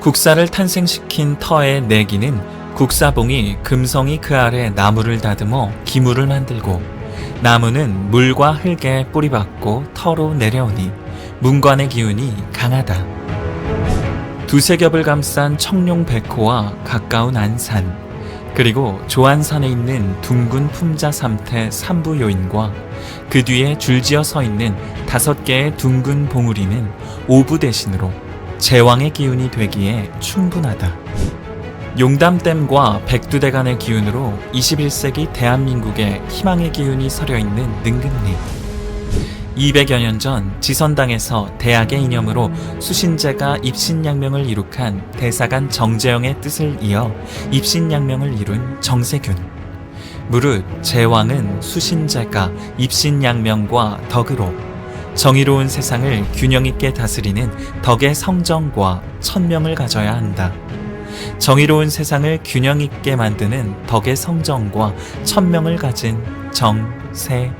국사를 탄생시킨 터의 내기는 국사봉이 금성이 그 아래 나무를 다듬어 기물을 만들고 나무는 물과 흙에 뿌리박고 터로 내려오니 문관의 기운이 강하다. 두세 겹을 감싼 청룡 백호와 가까운 안산, 그리고 조안산에 있는 둥근 품자 삼태 삼부 요인과 그 뒤에 줄지어 서 있는 다섯 개의 둥근 봉우리는 오부 대신으로 제왕의 기운이 되기에 충분하다. 용담댐과 백두대간의 기운으로 21세기 대한민국의 희망의 기운이 서려 있는 능금리. 200여 년 전 지선당에서 대학의 이념으로 수신제가 입신양명을 이룩한 대사관 정재영의 뜻을 이어 입신양명을 이룬 정세균. 무릇 제왕은 수신제가 입신양명과 덕으로 정의로운 세상을 균형 있게 다스리는 덕의 성정과 천명을 가져야 한다. 정의로운 세상을 균형 있게 만드는 덕의 성정과 천명을 가진 정세균.